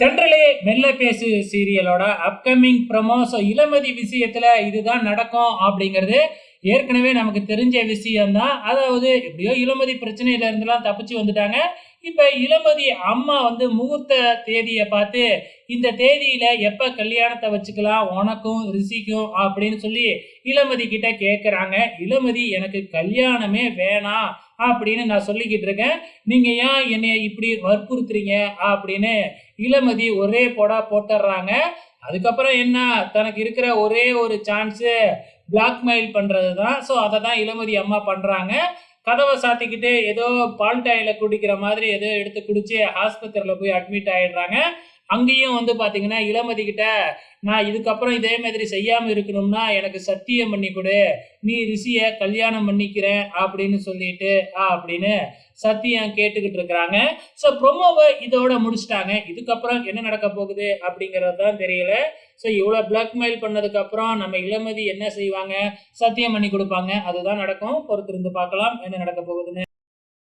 தென்றலே மெல்ல பேசு சீரியலோட upcoming promo so Ilamathi விஷயத்துல இதுதான் நடக்கும் அப்படிங்கிறது ஏற்கனவே நமக்கு தெரிஞ்ச விஷயம்தான். அதாவது எப்படியோ இளமதி பிரச்சனையில இருந்தெல்லாம் தப்பிச்சு வந்துட்டாங்க. இப்போ இளமதி அம்மா வந்து முகூர்த்த தேதியை பார்த்து இந்த தேதியில எப்போ கல்யாணத்தை வச்சுக்கலாம்? உனக்கும் ரிஷிக்கும் அப்படின்னு சொல்லி இளமதி கிட்ட கேட்குறாங்க இளமதி எனக்கு கல்யாணமே வேணாம் அப்படின்னு நான் சொல்லிக்கிட்டு இருக்கேன். நீங்க ஏன் என்னைய இப்படி வற்புறுத்துறீங்க? அப்படின்னு இளமதி ஒரே போடா போட்டுடுறாங்க அதுக்கப்புறம் என்ன? தனக்கு இருக்கிற ஒரே ஒரு சான்ஸு பிளாக்மெயில் பண்ணுறது தான் ஸோ அதை தான் இளமதி அம்மா பண்ணுறாங்க கதவை சாத்திக்கிட்டு ஏதோ பால்டாயில குடிக்கிற மாதிரி ஏதோ எடுத்து குடிச்சு ஆஸ்பத்திரியில் போய் அட்மிட் ஆயிடுறாங்க. அங்கேயும் வந்து பார்த்தீங்கன்னா இளமதி கிட்ட நான் இதுக்கப்புறம் இதே மாதிரி செய்யாமல் இருக்கணும்னா எனக்கு சத்தியம் பண்ணி கொடு. நீ ரிஷியை கல்யாணம் பண்ணிக்கிறேன் அப்படின்னு சொல்லிட்டு ஆ அப்படின்னு சத்தியம் கேட்டுக்கிட்டு இருக்கிறாங்க. ஸோ ப்ரொமோவை இதோட முடிச்சிட்டாங்க. இதுக்கப்புறம் என்ன நடக்க போகுது அப்படிங்கிறது தான் தெரியல. ஸோ இவ்வளோ பிளாக்மெயில் பண்ணதுக்கு அப்புறம் நம்ம இளமதி என்ன செய்வாங்க? சத்தியம் பண்ணி கொடுப்பாங்க. அதுதான் நடக்கும். பொறுத்திருந்து பார்க்கலாம். என்ன நடக்க போகுதுன்னு.